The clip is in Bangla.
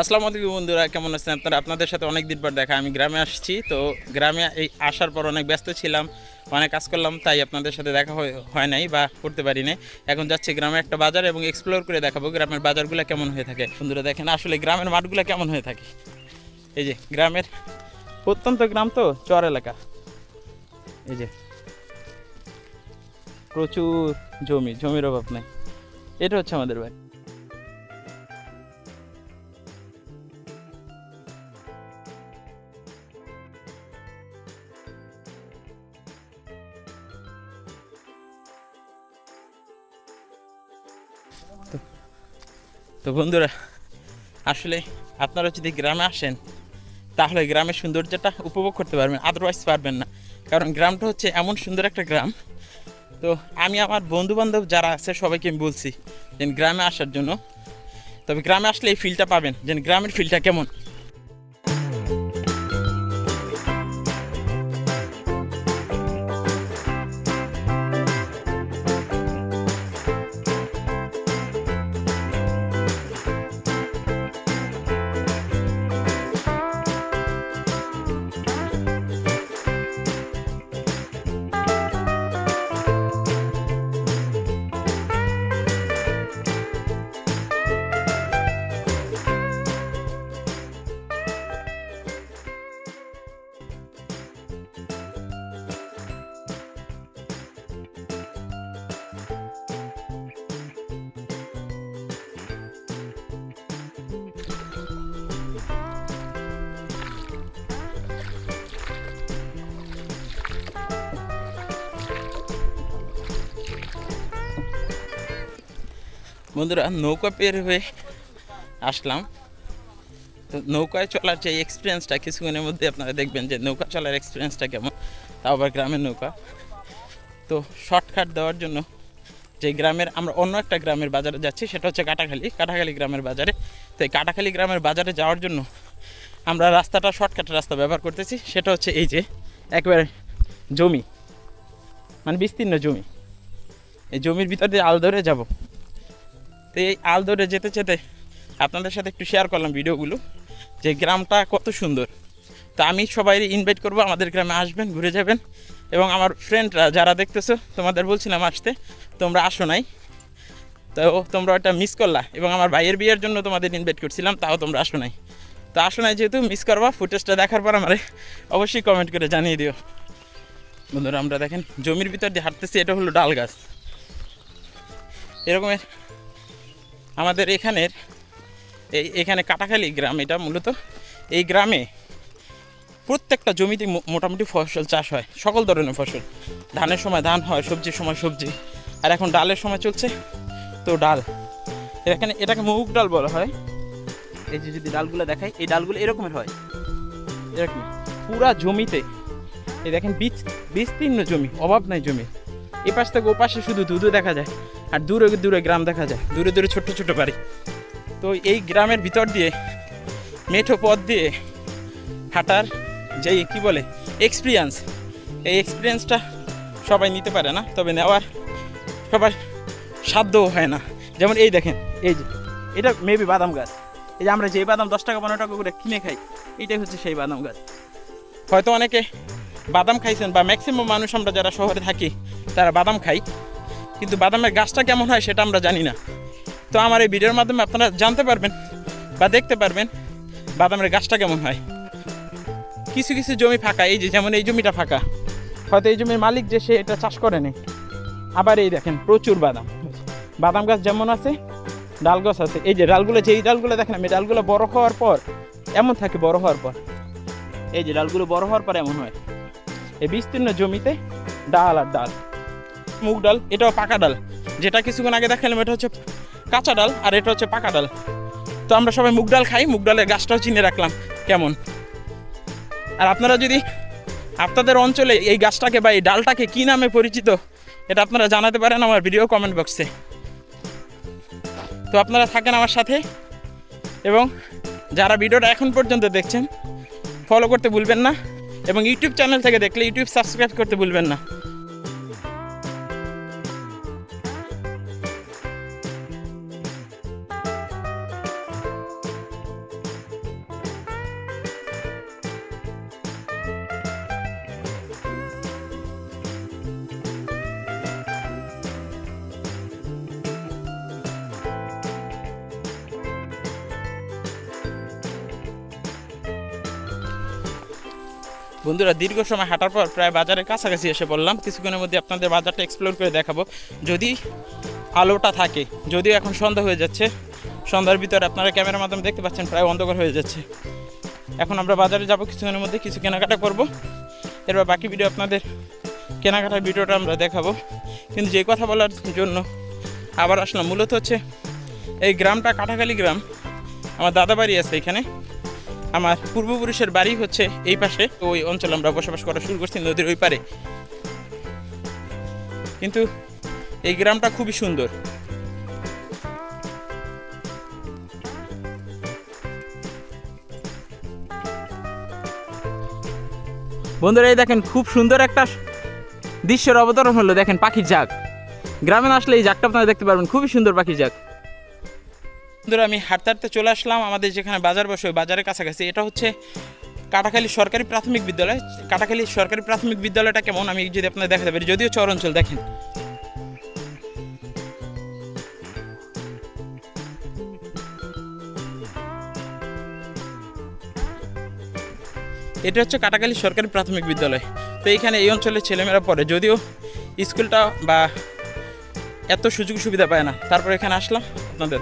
আসসালামু আলাইকুম বন্ধুরা, কেমন আছেন আপনারা? আপনাদের সাথে অনেক দিন পর দেখা, আমি গ্রামে আসছি। তো গ্রামে এই আসার পর অনেক ব্যস্ত ছিলাম, অনেক কাজ করলাম, তাই আপনাদের সাথে দেখা হয় নাই বা করতে পারি নাই। এখন যাচ্ছি গ্রামে একটা বাজার এবং এক্সপ্লোর করে দেখাবো গ্রামের বাজারগুলো কেমন হয়ে থাকে। বন্ধুরা, দেখেন আসলে গ্রামের মাঠগুলো কেমন হয়ে থাকে। এই যে, গ্রামের প্রত্যন্ত গ্রাম তো, চর এলাকা। এই যে, প্রচুর জমি, জমির অভাব নাই। এটা হচ্ছে আমাদের বাড়ি। তো বন্ধুরা, আসলে আপনারা যদি গ্রামে আসেন, তাহলে গ্রামের সৌন্দর্যটা উপভোগ করতে পারবেন আদারওয়াইজ পারবেন না। কারণ গ্রামটা হচ্ছে এমন সুন্দর একটা গ্রাম। তো আমি আমার বন্ধু বান্ধব যারা আছে, সবাইকে আমি বলছি যে গ্রামে আসার জন্য, তবে গ্রামে আসলে এই ফিলটা পাবেন যে গ্রামের ফিলটা কেমন। বন্ধুরা, নৌকা পের হয়ে আসলাম। তো নৌকায় চলার যে এক্সপিরিয়েন্সটা কিছুক্ষণের মধ্যে আপনারা দেখবেন যে নৌকা চলার এক্সপিরিয়েন্সটা কেমন। তাও আবার গ্রামের নৌকা। তো শর্টকাট দেওয়ার জন্য যে গ্রামের, আমরা অন্য একটা গ্রামের বাজারে যাচ্ছি, সেটা হচ্ছে কাটাখালি কাটাখালি গ্রামের বাজারে। তো এই কাটাখালী গ্রামের বাজারে যাওয়ার জন্য আমরা রাস্তাটা শর্টকাট রাস্তা ব্যবহার করতেছি। সেটা হচ্ছে এই যে একবারে জমি মানে বিস্তীর্ণ জমি। এই জমির ভিতর দিয়ে আল ধরে যাব। তো এই আল যেতে যেতে আপনাদের সাথে একটু শেয়ার করলাম ভিডিওগুলো, যে গ্রামটা কত সুন্দর। তো আমি সবাই ইনভাইট করব, আমাদের গ্রামে আসবেন, ঘুরে যাবেন। এবং আমার ফ্রেন্ডরা যারা দেখতেছো, তোমাদের বলছিলাম আসতে, তোমরা আসো নাই। তো তোমরা ওটা মিস করলা। এবং আমার ভাইয়ের বিয়ের জন্য তোমাদের ইনভাইট করছিলাম, তাও তোমরা আসো নাই। তো আসো নাই যেহেতু মিস করবা ফুটেজটা দেখার পর আমারে অবশ্যই কমেন্ট করে জানিয়ে দিও। বন্ধুরা, আমরা দেখেন, জমির ভিতর দিয়ে হাঁটতেছি, এটা হলো ডাল গাছ। এরকমের আমাদের এখানের এই এখানে কাটাখালী গ্রাম, এটা মূলত এই গ্রামে প্রত্যেকটা জমিতে মোটামুটি ফসল চাষ হয়, সকল ধরনের ফসল। ধানের সময় ধান হয়, সবজির সময় সবজি। আর এখন ডালের সময় চলছে তো ডাল। এখানে এটাকে মুগ ডাল বলা হয়। এই যে যদি ডালগুলো দেখাই, এই ডালগুলো এরকমের হয়। এরকম। পুরা জমিতে, এই দেখেন বীজ বিস্তীর্ণ জমি, অভাব নাই জমি। এ পাশ থেকে ও পাশে শুধু দুধও দেখা যায়। আর দূরে দূরে গ্রাম দেখা যায়। দূরে দূরে ছোট্ট ছোট বাড়ি। তো এই গ্রামের ভিতর দিয়ে, মেঠো পথ দিয়ে হাঁটার যেই কি বলে এক্সপিরিয়েন্স এই এক্সপিরিয়েন্সটা সবাই নিতে পারে না, তবে নেওয়ার সবার সাধ্যও হয় না। যেমন এই দেখেন, এই যে, এটা মেবি বাদাম গাছ। এই যে আমরা যে বাদাম দশ টাকা, পনেরো টাকা করে কিনে খাই, এটাই হচ্ছে সেই বাদাম গাছ। হয়তো অনেকে বাদাম খাইছেন বা ম্যাক্সিমাম মানুষ আমরা যারা শহরে থাকি, তারা বাদাম খাই। কিন্তু বাদামের গাছটা কেমন হয় সেটা আমরা জানি না। তো আমার এই ভিডিওর মাধ্যমে আপনারা জানতে পারবেন বা দেখতে পারবেন বাদামের গাছটা কেমন হয়। কিছু কিছু জমি ফাঁকা, এই যে যেমন এই জমিটা ফাঁকা। হয়তো এই জমির মালিক যে সে এটা চাষ করে নেই। আবার এই দেখেন, প্রচুর বাদাম। বাদাম গাছ যেমন আছে, ডাল গাছ আছে। এই যে ডালগুলো, যে এই ডালগুলো দেখেন আমি, ডালগুলো বড় হওয়ার পর, এমন থাকে বড় হওয়ার পর। এই যে ডালগুলো বড় হওয়ার পর এমন হয়। এই বিস্তীর্ণ জমিতে ডাল আর ডাল। মুগ ডাল, এটাও পাকা ডাল। যেটা কিছুক্ষণ আগে দেখালাম, এটা হচ্ছে কাঁচা ডাল আর এটা হচ্ছে পাকা ডাল। তো আমরা সবাই মুগ ডাল খাই, মুগ ডালের গাছটাও চিনে রাখলাম, কেমন? আর আপনারা যদি আপনাদের অঞ্চলে এই গাছটাকে বা এই ডালটাকে কী নামে পরিচিত, এটা আপনারা জানাতে পারেন আমার ভিডিও কমেন্ট বক্সে তো আপনারা থাকেন আমার সাথে, এবং যারা ভিডিওটা এখন পর্যন্ত দেখছেন ফলো করতে ভুলবেন না, এবং ইউটিউব চ্যানেল থেকে দেখলে ইউটিউব সাবস্ক্রাইব করতে ভুলবেন না। বন্ধুরা, দীর্ঘ সময় হাঁটার পর প্রায় বাজারের কাছাকাছি এসে বললাম কিছুক্ষণের মধ্যে আপনাদের বাজারটা এক্সপ্লোর করে দেখাবো। যদি আলোটা থাকে, যদিও এখন সন্ধ্যা হয়ে যাচ্ছে, সন্ধ্যার ভিতরে আপনারা ক্যামেরার মাধ্যমে দেখতে পাচ্ছেন, প্রায় অন্ধকার হয়ে যাচ্ছে। এখন আমরা বাজারে যাব, কিছুক্ষণের মধ্যে কিছু কেনাকাটা করব। এরপর বাকি ভিডিও আপনাদের কেনাকাটার ভিডিওটা আমরা দেখাবো। কিন্তু যে কথা বলার জন্য আবার আসলাম, মূলত হচ্ছে এই গ্রামটা কাটাখালি গ্রাম। আমার দাদা বাড়ি আছে এখানে। আমার পূর্বপুরুষের বাড়ি হচ্ছে এই পাশে। তো ওই অঞ্চলে আমরা বসবাস করা শুরু করছি নদীর ওই পারে। কিন্তু এই গ্রামটা খুবই সুন্দর। বন্ধুরা, এই দেখেন খুব সুন্দর একটা দৃশ্যের অবতরণ হলো, দেখেন পাখির জাগ গ্রামে আসলে এই জাগটা আপনারা দেখতে পারবেন, খুবই সুন্দর পাখির জাগ বন্ধুরা, আমি হাঁটতে হাঁটতে চলে আসলাম আমাদের যেখানে বাজার বসে বাজারের কাছাকাছি। এটা হচ্ছে কাটাখালী সরকারি প্রাথমিক বিদ্যালয়। কাটাখালী সরকারি প্রাথমিক বিদ্যালয়টা কেমন? আমি যদি আপনাদের দেখাতে পারি। যদিও চর অঞ্চল, দেখেন। এটা হচ্ছে কাটাখালী সরকারি প্রাথমিক বিদ্যালয়। তো এইখানে এই অঞ্চলের ছেলেমেয়েরা পড়ে। যদিও স্কুলটা বা এত সুযোগ সুবিধা পায় না। তারপর এখানে আসলাম আপনাদের।